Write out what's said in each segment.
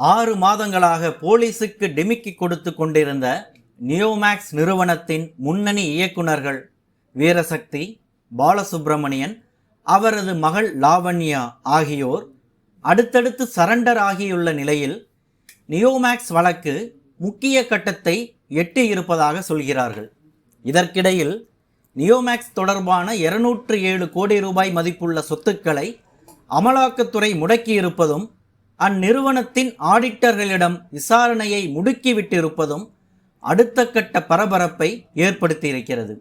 ஆறு மாதங்களாக போலீஸுக்கு டிமிக்கி கொடுத்து கொண்டிருந்த நியோமேக்ஸ் நிறுவனத்தின் முன்னணி இயக்குனர்கள் வீரசக்தி பாலசுப்பிரமணியன் அவரது மகள் லாவண்யா ஆகியோர் அடுத்தடுத்து சரண்டர் ஆகியுள்ள நிலையில் நியோமேக்ஸ் வழக்கு முக்கிய கட்டத்தை எட்டி இருப்பதாக சொல்கிறார்கள். இதற்கிடையில் நியோமேக்ஸ் தொடர்பான இருநூற்று ஏழு கோடி ரூபாய் மதிப்புள்ள சொத்துக்களை அமலாக்கத்துறை முடக்கியிருப்பதும் அந்நிறுவனத்தின் ஆடிட்டர்களிடம் விசாரணையை முடுக்கிவிட்டிருப்பதும் அடுத்த கட்ட பரபரப்பை ஏற்படுத்தியிருக்கிறது.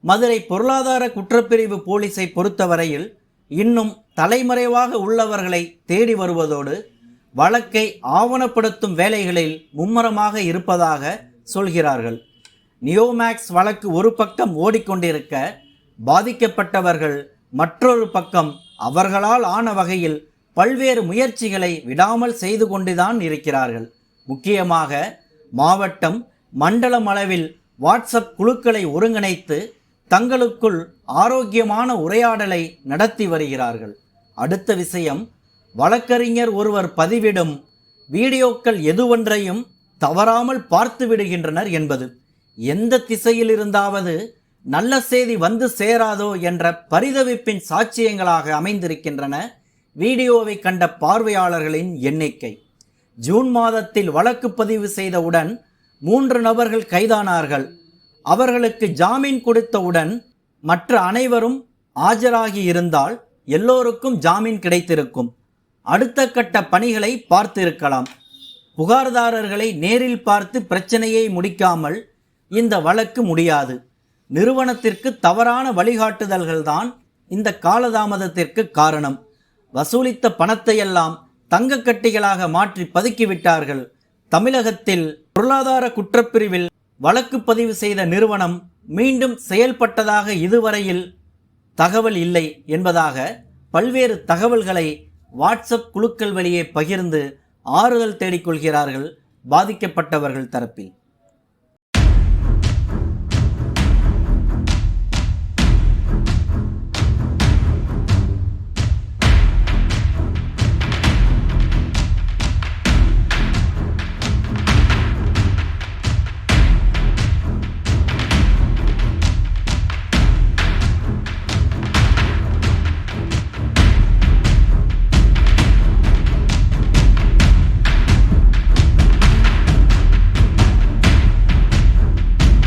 மதுரை பொருளாதார குற்றப்பிரிவு போலீஸை பொறுத்தவரையில் இன்னும் தலைமறைவாக உள்ளவர்களை தேடி வருவதோடு வழக்கை ஆவணப்படுத்தும் வேலைகளில் மும்முரமாக இருப்பதாக சொல்கிறார்கள். நியோமேக்ஸ் வழக்கு ஒரு பக்கம் ஓடிக்கொண்டிருக்க பாதிக்கப்பட்டவர்கள் மற்றொரு பக்கம் அவர்களால் ஆன வகையில் பல்வேறு முயற்சிகளை விடாமல் செய்து கொண்டுதான் இருக்கிறார்கள். முக்கியமாக மாவட்டம் மண்டலம் அளவில் வாட்ஸ்அப் குழுக்களை ஒருங்கிணைத்து தங்களுக்குள் ஆரோக்கியமான உரையாடலை நடத்தி வருகிறார்கள். அடுத்த விஷயம் வழக்கறிஞர் ஒருவர் பதிவிடும் வீடியோக்கள் எதுவொன்றையும் தவறாமல் பார்த்து விடுகின்றனர் என்பது எந்த திசையில் இருந்தாவது நல்ல செய்தி வந்து சேராதோ என்ற பரிதவிப்பின் சாட்சியங்களாக அமைந்திருக்கின்றன. வீடியோவை கண்ட பார்வையாளர்களின் எண்ணிக்கை. ஜூன் மாதத்தில் வழக்கு பதிவு செய்தவுடன் மூன்று நபர்கள் கைதானார்கள். அவர்களுக்கு ஜாமீன் கொடுத்தவுடன் மற்ற அனைவரும் ஆஜராகி இருந்தால் எல்லோருக்கும் ஜாமீன் கிடைத்திருக்கும். அடுத்த கட்ட பணிகளை பார்த்திருக்கலாம். புகார்தாரர்களை நேரில் பார்த்து பிரச்சனையை முடிக்காமல் இந்த வழக்கு முடியாது. நிறுவனத்திற்கு தவறான வழிகாட்டுதல்கள்தான் இந்த காலதாமதத்திற்கு காரணம். வசூலித்த பணத்தையெல்லாம் தங்க கட்டிகளாக மாற்றி பதுக்கிவிட்டார்கள். தமிழகத்தில் பொருளாதார குற்றப்பிரிவில் வழக்கு பதிவு செய்த நிறுவனம் மீண்டும் செயல்பட்டதாக இதுவரையில் தகவல் இல்லை என்பதாக பல்வேறு தகவல்களை வாட்ஸ்அப் குழுக்கள் வழியே பகிர்ந்து ஆறுதல் தேடிக்கொள்கிறார்கள் பாதிக்கப்பட்டவர்கள் தரப்பில்.